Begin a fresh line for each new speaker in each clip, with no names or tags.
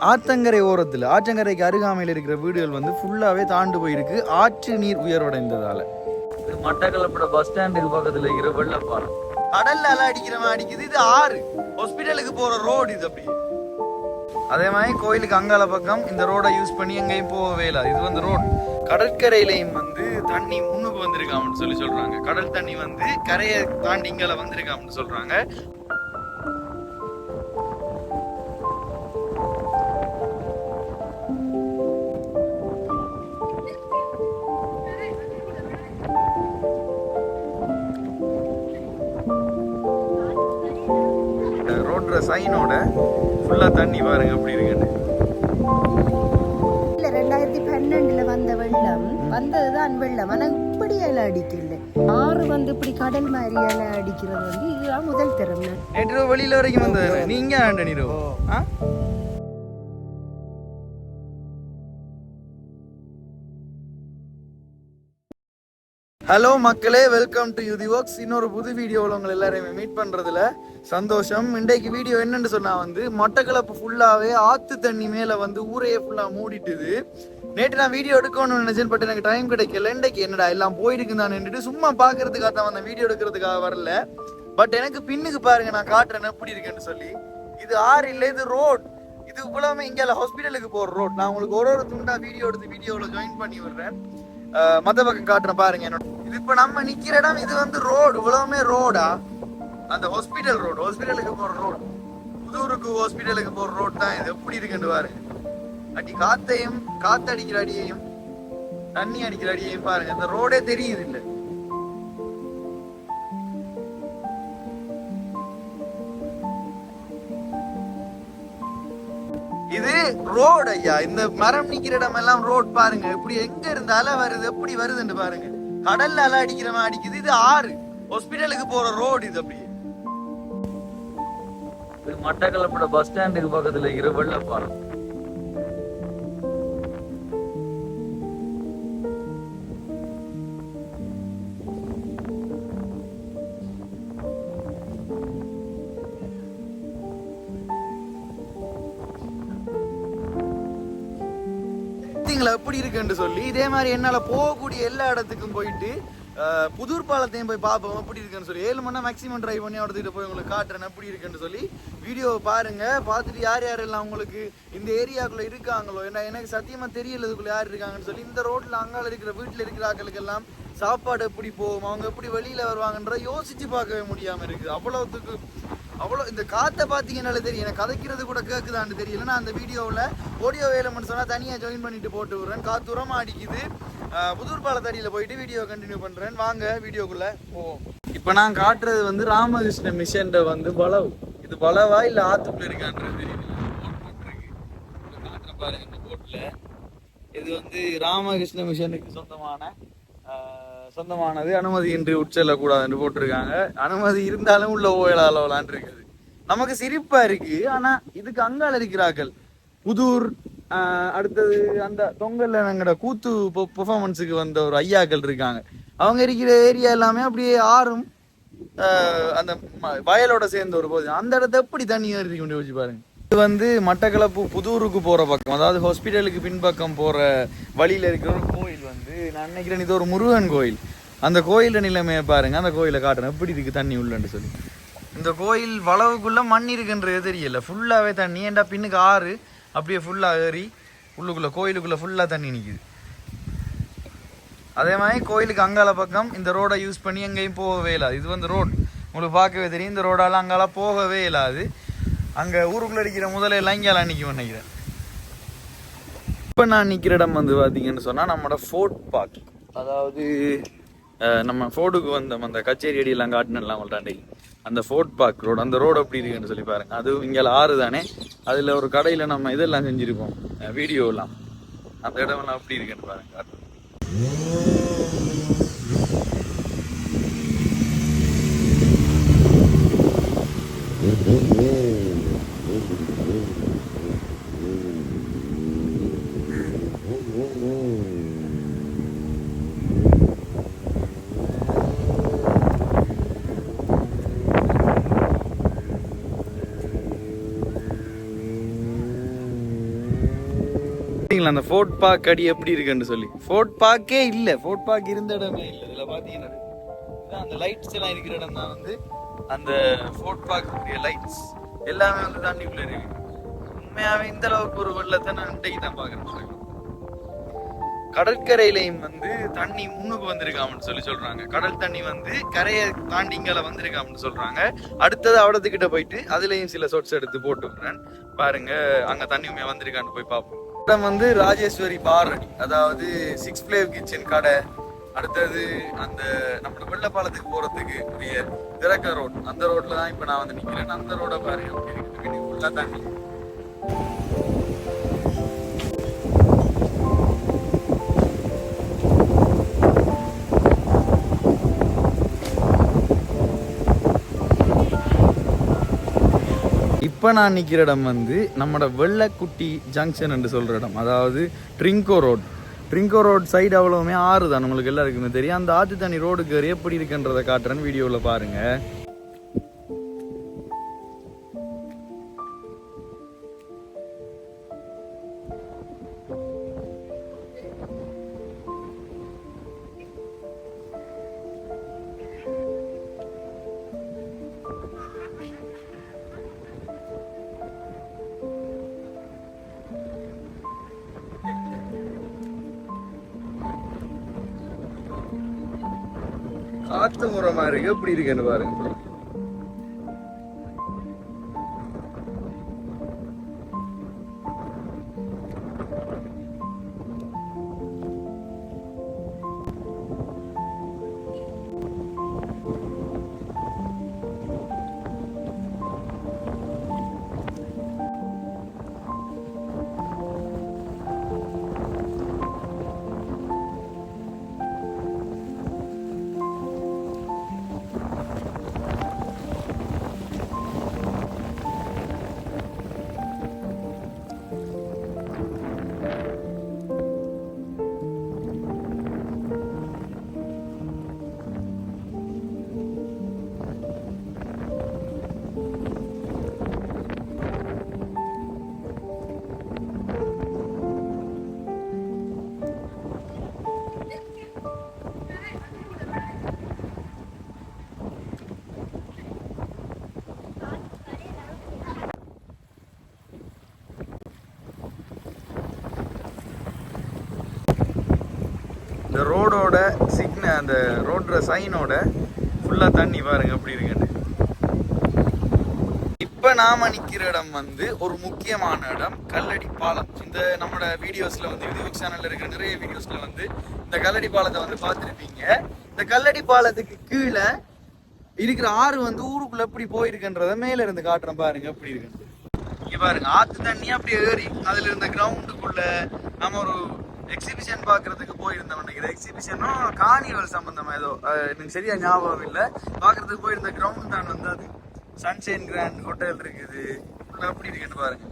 ஆத்தங்கரை ஓரத்தில் ஆற்றங்கரைக்கு அருகாமையில் இருக்கிற வீடுகள் வந்து ஃபுல்லாகவே தாண்டு போயிருக்கு. ஆற்று நீர் உயர்வடைந்ததால.
இது மட்டக்களப்பட பஸ் ஸ்டாண்டுக்கு பக்கத்துல இருக்கிற வெள்ளப்பாலம்
கடல்ல அலை அடிக்கிற மாதிரி அடிக்குது. இது ஆறு. ஹாஸ்பிட்டலுக்கு போற ரோடு இது அப்படியே. அதே மாதிரி கோயிலுக்கு அங்கால பக்கம் இந்த ரோடை யூஸ் பண்ணி எங்கேயும் போகவே இல்லை. இது வந்து ரோட் கடற்கரையிலையும் வந்து தண்ணி முன்னுக்கு வந்திருக்காமன்னு சொல்லி சொல்றாங்க. கடல் தண்ணி வந்து கரையை தாண்டி இங்கால வந்திருக்காமன்னு சொல்றாங்க. ரோட்ற சைனோட ஃபுல்லா தண்ணி பாருங்க எப்படி இருக்குன்னு.
இல்ல ரெண்டாயிரத்தி பன்னெண்டுல வந்த வெள்ளம் வந்ததுதான் வெள்ளம். ஆனா இப்படி அலை அடிக்கல. ஆறு வந்து இப்படி கடல் மாதிரி அலை அடிக்கிறது வந்து இதுதான் முதல் திறமை.
நேற்று வெளியில வரைக்கும் வந்தது. நீங்க ஆண்ட நீரோ ஆ? ஹலோ மக்களே. வெல்கம் டு யூதி ஒர்க்ஸ் இன்னொரு புது வீடியோவில் உங்களை எல்லாரையுமே மீட் பண்ணுறதுல சந்தோஷம். இன்றைக்கு வீடியோ என்னன்னு சொன்னால் வந்து மட்டக்களப்பு ஃபுல்லாகவே ஆற்று தண்ணி மேலே வந்து ஊரையே ஃபுல்லாக மூடிட்டுது. நேற்று நான் வீடியோ எடுக்கணும்னு நினைச்சேன் பட் எனக்கு டைம் கிடைக்கல. இன்றைக்கு என்னடா எல்லாம் போயிருக்கு தான் நின்றுட்டு சும்மா பார்க்கறதுக்காக தான் வந்தேன். வீடியோ எடுக்கிறதுக்காக வரல. பட் எனக்கு பின்னுக்கு பாருங்க நான் காட்டுறேன் எப்படி இருக்குன்னு சொல்லி. இது ஆறு இல்லை இது ரோட் இது இவ்வளவுமே இங்கே ஹாஸ்பிட்டலுக்கு போகிற ரோட் நான் உங்களுக்கு ஒரு ஒரு துண்டா வீடியோ எடுத்து வீடியோவில் ஜாயின் பண்ணி விடுறேன். மத்த பக்கம் காட்டுறேன் பாருங்க என்னோட இது இப்ப நம்ம நிக்கிற இடம் இது வந்து ரோடு இவ்வளவுமே ரோடா அந்த ஹாஸ்பிட்டல் ரோடு ஹாஸ்பிட்டலுக்கு போற ரோடு புதூருக்கு ஹாஸ்பிட்டலுக்கு போற ரோடு தான் இது. எப்படி இருக்குன்னு பாருங்க அடி காத்தையும் காத்தடிக்கிற அடியையும் தண்ணி அடிக்கிற அடியையும் பாருங்க. இந்த ரோடே தெரியுது இல்ல. இது ரோடு ஐயா. இந்த மரம் நிக்கிற இடம் எல்லாம் ரோட் பாருங்க. இப்படி எங்க இருந்து அலை வருது? எப்படி வருதுன்னு பாருங்க. கடல்ல அலை அடிக்கிற மாதிரி அடிக்குது. இது ஆறு. ஹாஸ்பிட்டலுக்கு போற ரோடு இது அப்படியே.
மட்டக்களப்பட பஸ் ஸ்டாண்டுக்கு பக்கத்துல இருக்கிற வெள்ளப்பாலம்
விஷயங்கள் எப்படி இருக்குன்னு சொல்லி இதே மாதிரி என்னால் போகக்கூடிய எல்லா இடத்துக்கும் போயிட்டு புதூர் பாலத்தையும் போய் பார்ப்போம். எப்படி இருக்குன்னு சொல்லி. ஏழு மணி நேரம் மேக்ஸிமம் ட்ரை பண்ணி எடுத்துகிட்டு போய் உங்களுக்கு காட்டுறேன். எப்படி இருக்குன்னு சொல்லி வீடியோவை பாருங்க. பார்த்துட்டு யார் யாரெல்லாம் உங்களுக்கு இந்த ஏரியாக்குள்ளே இருக்காங்களோ ஏன்னா எனக்கு சத்தியமாக தெரியல இதுக்குள்ள யார் இருக்காங்கன்னு சொல்லி இந்த ரோட்டில் அங்கால இருக்கிற வீட்டில் இருக்கிற ஆக்களுக்கெல்லாம் சாப்பாடு எப்படி போகும்? அவங்க எப்படி வெளியில் வருவாங்கன்ற யோசிச்சு பார்க்கவே முடியாமல் இருக்குது. அவ்வளோத்துக்கு அவ்வளோ இந்த காற்றை பார்த்தீங்கன்னாலே தெரியும். எனக்கு கதைக்கிறது கூட கேட்குதான்னு தெரியல. நான் அந்த வீடியோவில் ஆடியோ வேலைமென்னு சொன்னால் தனியாக ஜாயின் பண்ணிட்டு போட்டு விடுறேன். காற்று உரமாக அடிக்குது. புதூர் பாலத்தடியில் போயிட்டு வீடியோ கண்டினியூ பண்ணுறேன் வாங்க வீடியோக்குள்ளே போவோம். இப்போ நான் காட்டுறது வந்து ராமகிருஷ்ண மிஷன் வந்து பலவு இது பலவா இல்லை ஆத்துக்குள்ள இருக்கான்றது தெரியல. போட்டிருக்கு. பாருங்க இந்த போட்டில் இது வந்து ராமகிருஷ்ண மிஷனுக்கு சொந்தமான சொந்தமானது. அனுமதியின்றி உட்செல்லக்கூடாது என்று போட்டிருக்காங்க. அனுமதி இருந்தாலும் உள்ள ஓயலாளவலான் இருக்குது. நமக்கு சிரிப்பா இருக்கு. ஆனா இதுக்கு அங்கால இருக்கிறார்கள். புதூர் அடுத்தது அந்த தொங்கல்ல எங்கட கூத்து பெர்ஃபார்மன்ஸுக்கு வந்த ஒரு ஐயாக்கள் இருக்காங்க. அவங்க இருக்கிற ஏரியா எல்லாமே அப்படியே ஆறும் அந்த ம- வயலோட சேர்ந்த ஒரு போது அந்த இடத்த எப்படி தண்ணி ஏறி கொண்டு வச்சு பாருங்க. இது வந்து மட்டக்களப்பு புதூருக்கு போகிற பக்கம். அதாவது ஹாஸ்பிட்டலுக்கு பின்பக்கம் போகிற வழியில் இருக்கிற ஒரு கோயில் வந்து நான் நினைக்கிறேன் இது ஒரு முருகன் கோயில். அந்த கோயிலில் நிலைமையை பாருங்கள் அந்த கோயிலை காட்டுறேன் எப்படி இதுக்கு தண்ணி உள்ளன்னு சொல்லி. இந்த கோயில் வளவுக்குள்ளே மண் இருக்குன்றது தெரியல. ஃபுல்லாகவே தண்ணி. ஏன்டா பின்னுக்கு ஆறு? அப்படியே ஃபுல்லாக ஏறி உள்ளுக்குள்ளே கோயிலுக்குள்ளே ஃபுல்லாக தண்ணி நிற்கிது அதே மாதிரி கோயிலுக்கு அங்கால பக்கம் இந்த ரோடை யூஸ் பண்ணி எங்கேயும் போகவே இல்லாது. இது வந்து ரோட் உங்களுக்கு பார்க்கவே தெரியும். இந்த ரோடால அங்கால போகவே இல்லாது. அங்கே ஊருக்குள்ளே அடிக்கிற முதல்ல இலங்கையால் அன்றைக்கி நினைக்கிறேன். இப்போ நான் நிற்கிற இடம் வந்து பார்த்தீங்கன்னு சொன்னால் நம்மளோட ஃபோர்ட் பார்க் அதாவது நம்ம ஃபோர்டுக்கு வந்த அந்த கச்சேரி அடியெல்லாம் காட்டினலாம் உள்ளாண்டி அந்த ஃபோர்ட் பார்க் ரோடு அந்த ரோடு அப்படி இருக்குன்னு சொல்லி பாருங்கள் அது இங்கே ஆறு தானே? அதில் ஒரு கடையில் நம்ம இதெல்லாம் செஞ்சுருப்போம். வீடியோலாம் அந்த இடம்லாம் அப்படி இருக்குன்னு பாருங்க. காட்டுறோம் Mm-hmm. பாத்தீங்களா அந்த ஃபோர்ட் பார்க் அடி எப்படி இருக்குன்னு சொல்லி. ஃபோர்ட் பார்க்கே இல்லை. ஃபோர்ட் பார்க் இருந்த இடமே இல்லை. இதில் பார்த்தீங்கன்னா அந்த லைட்ஸ் எல்லாம் இருக்கிற இடம் தான் வந்து அந்த ஃபோர்ட் பார்க் லைட்ஸ் எல்லாமே வந்து தண்ணிக்குள்ள இருக்கு. உண்மையாகவே இந்த அளவுக்கு ஒரு வெள்ளத்தை நான் இன்றைக்கு தான் பார்க்குறேன். கடற்கரையிலையும் வந்து தண்ணி முன்னுக்கு வந்திருக்காமன்னு சொல்லி சொல்றாங்க. கடல் தண்ணி வந்து கரையை தாண்டி இங்கால வந்திருக்காமன்னு சொல்றாங்க. அடுத்தது அவடத்துக்கிட்ட போயிட்டு அதுலேயும் சில சொட்ஸ் எடுத்து போட்டு விடுறேன். பாருங்க அங்கே தண்ணி உண்மையாக வந்திருக்கான்னு போய் பார்ப்போம். இடம் வந்து ராஜேஸ்வரி பார் அதாவது சிக்ஸ் பிளேவ் கிச்சன் கடை. அடுத்தது அந்த நம்மளோட வெள்ளப்பாலத்துக்கு போறதுக்கு உரிய திறக்க ரோட் அந்த ரோட்ல தான் இப்ப நான் வந்து நிக்கிறேன். அந்த ரோட பாருங்க. அப்படி இருக்குது தண்ணி. இப்போ நான் நிற்கிற இடம் வந்து நம்மளோட வெள்ளக்குட்டி ஜங்ஷன் என்று சொல்கிற இடம். அதாவது Trinco road Trinco road side அவ்வளவுமே ஆறு தான் உங்களுக்கு எல்லாருக்குமே தெரியும். அந்த ஆற்று தண்ணி ரோடுக்கு எப்படி இருக்குன்றதை காட்டுறேன்னு வீடியோவில் பாருங்கள் காத்து முறமா இருக்கு எப்படி இருக்குன்னு பாருங்க. இந்த ரோடோட சிக்ன அந்த ரோட்ற சைனோட ஃபுல்லாக தண்ணி பாருங்க அப்படி இருக்குன்னு. இப்போ நாம நிற்கிற இடம் வந்து ஒரு முக்கியமான இடம் கல்லடி பாலம். இந்த நம்மளோட வீடியோஸில் வந்து யூடியூப் சேனலில் இருக்கிற நிறைய வீடியோஸில் வந்து இந்த கல்லடி பாலத்தை வந்து பார்த்துருப்பீங்க. இந்த கல்லடி பாலத்துக்கு கீழே இருக்கிற ஆறு வந்து ஊருக்குள்ள எப்படி போயிருக்குன்றத மேல இருந்து காட்டுறேன் பாருங்க எப்படி இருக்குன்னு. இங்க பாருங்க ஆத்து தண்ணி அப்படியே ஏறி அதுல இருந்த கிரவுண்டுக்குள்ள நம்ம ஒரு எக்ஸிபிஷன் பார்க்கறதுக்கு போயிருந்தோம் நினைக்கிறேன் எக்ஸிபிஷனும் கார்னிவல் சம்பந்தமா ஏதோ. எனக்கு சரியா ஞாபகம் இல்லை. பார்க்கறதுக்கு போயிருந்த கிரவுண்ட் தான் வந்து அது. சன்ஷைன் கிராண்ட் ஹோட்டல் இருக்குது. அப்படி இருக்குன்னு பாருங்க.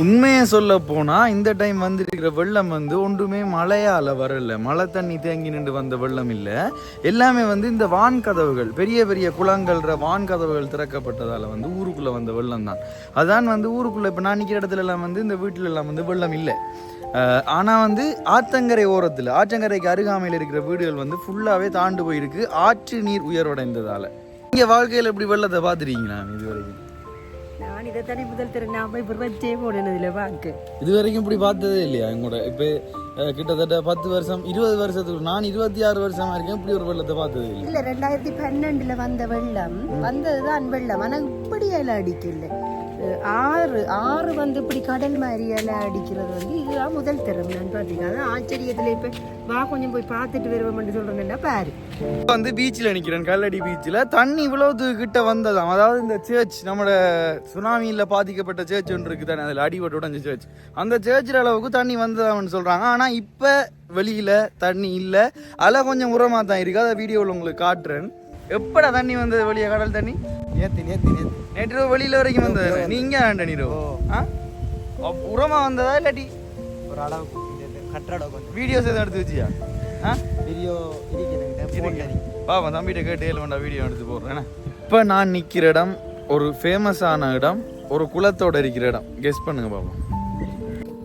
உண்மையை சொல்ல போனா இந்த டைம் வந்துருக்கிற வெள்ளம் வந்து ஒன்றுமே மழையால வரல. மழை தண்ணி தேங்கி நின்று வந்த வெள்ளம் இல்ல. எல்லாமே வந்து இந்த வான் கதவுகள் பெரிய பெரிய குளங்கள்ற வான் கதவுகள் திறக்கப்பட்டதால வந்து ஊருக்குள்ள வந்த வெள்ளம் தான். அதான் வந்து ஊருக்குள்ள இப்ப நான் நிக்கிற இடத்துல எல்லாம் வந்து இந்த வீட்டுல எல்லாம் வந்து வெள்ளம் இல்லை. ஆனால் வந்து ஆத்தங்கரை ஓரத்தில் ஆற்றங்கரைக்கு அருகாமையில் இருக்கிற வீடுகள் வந்து ஃபுல்லாகவே தாண்டு போயிருக்கு. ஆற்று நீர் உயர்வடைந்ததால். இங்கே வாழ்க்கையில் இப்படி வெள்ளத்தை பார்த்துருக்கீங்களா இது வரைக்கும்
நான் இதைத்தானே முதல் திறன் நான் போய் போனேன் இதில் பார்க்க
இது வரைக்கும் இப்படி பார்த்ததே இல்லையா எங்களோட இப்போ கிட்டத்தட்ட பத்து வருஷம் இருபது வருஷத்துக்கு நான் இருபத்தி ஆறு வருஷமா இருக்கேன் இப்படி ஒரு வெள்ளத்தை பார்த்ததே இல்லை
இல்ல ரெண்டாயிரத்தி பன்னெண்டுல வந்த வெள்ளம் வந்ததுதான் வெள்ளம். ஆனா இப்படி எல்லாம் அடிக்கல. ஆறு ஆறு வந்து இப்படி கடல் மாதிரி எல்லாம் அடிக்கிறது வந்து இதுதான் முதல் தரம் நான் ஆச்சரியத்தில் அதான் ஆச்சரியத்துல வா கொஞ்சம் போய் பார்த்துட்டு வருவோம்னு சொல்கிறேன்னா பாரு.
வந்து பீச்சில் நிற்கிறேன் கல்லடி பீச்சில் தண்ணி இவ்வளவு கிட்ட வந்ததாம். அதாவது இந்த சர்ச் நம்மளோட சுனாமியில் பாதிக்கப்பட்ட சர்ச் ஒன்று இருக்குது தானே அதில் அடிபட்டு உடஞ்ச சர்ச் அந்த சர்ச்சில் அளவுக்கு தண்ணி வந்ததாம்னு சொல்கிறாங்க ஆனால் இப்போ வெளியில் தண்ணி இல்லை. அதில் கொஞ்சம் உரமாக தான் இருக்குது அதை வீடியோவில் உங்களுக்கு காட்டுறேன். எப்படா தண்ணி வந்தது வெளியே கடல் தண்ணி?
நேத்து நேத்து நேத்து
நேற்று வெளியில் வரைக்கும் வந்தது. நீங்கள் ஆண்ட நீரோ ஆ? உரமா வந்ததா இல்லாட்டி?
ஒரு அளவுக்கு கட்டடம் கொஞ்சம்.
வீடியோஸ் எதுவும் எடுத்து வச்சியா? ஆ?
வீடியோ இருக்கிறேன்
பாப்பா தம்பிகிட்ட கேட்டு ஏழு வேண்டாம் வீடியோ எடுத்து போடுறேன் இப்போ நான் நிற்கிற இடம் ஒரு ஃபேமஸான இடம் ஒரு குளத்தோட இருக்கிற இடம். கெஸ் பண்ணுங்க பாப்போம்.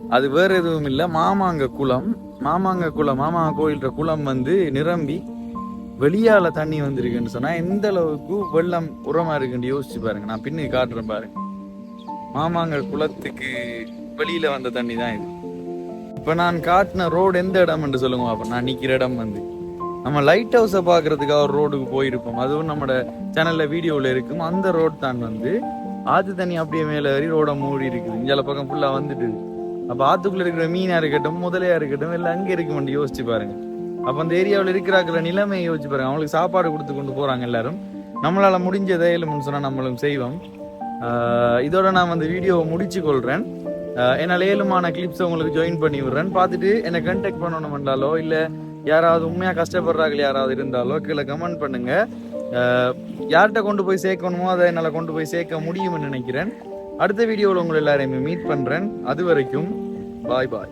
அது வேற எதுவும் இல்லை. மாமாங்க குளம். மாமாங்க குளம். மாமாங்க கோயில்ற குளம் வந்து நிரம்பி வெளியால தண்ணி வந்திருக்குன்னு சொன்னா எந்த அளவுக்கு வெள்ளம் உரமா இருக்குன்னு யோசிச்சு பாருங்க. நான் பின்னு காட்டுறேன் பாருங்க. மாமாங்க குளத்துக்கு வெளியில வந்த தண்ணி தான் இது. இப்ப நான் காட்டின ரோடு எந்த இடம் என்று சொல்லுங்க அப்ப நான் நிக்கிற இடம் வந்து. நம்ம லைட் ஹவுஸை பாக்குறதுக்காக ஒரு ரோடுக்கு போயிருப்போம். அதுவும் நம்ம சேனல்ல வீடியோல இருக்கும். அந்த ரோடு தான் வந்து ஆத்து தண்ணி அப்படியே மேல ஏறி ரோட மூடி இருக்குது. இஞ்சால பக்கம் ஃபுல்லா வந்துட்டு அப்ப ஆத்துக்குள்ள இருக்கிற மீனா இருக்கட்டும் முதலையா இருக்கட்டும் எல்லாம் அங்க இருக்குமெண்டு யோசிச்சு பாருங்க. அப்ப அந்த ஏரியாவில் இருக்கிறாக்கிற நிலைமையை யோசிச்சு பாருங்க. அவங்களுக்கு சாப்பாடு கொடுத்து கொண்டு போறாங்க எல்லாரும். நம்மளால முடிஞ்சதை இல்லைன்னு சொன்னால் நம்மளும் செய்வோம். இதோட நான் வந்து வீடியோவை முடிச்சு கொள்றேன் என்னால் ஏழுமான கிளிப்ஸை உங்களுக்கு ஜாயின் பண்ணி விடுறேன். பார்த்துட்டு என்னை கண்டாக்ட் பண்ணணும்ன்றாலோ இல்லை யாராவது உண்மையாக கஷ்டப்படுறாங்க யாராவது இருந்தாலோ கீழே கமெண்ட் பண்ணுங்க. யார்கிட்ட கொண்டு போய் சேர்க்கணுமோ அதை என்னால் கொண்டு போய் சேர்க்க முடியும்னு நினைக்கிறேன். அடுத்த வீடியோவில் உங்களை எல்லாரையுமே மீட் பண்ணுறேன் அது வரைக்கும் பாய் பாய்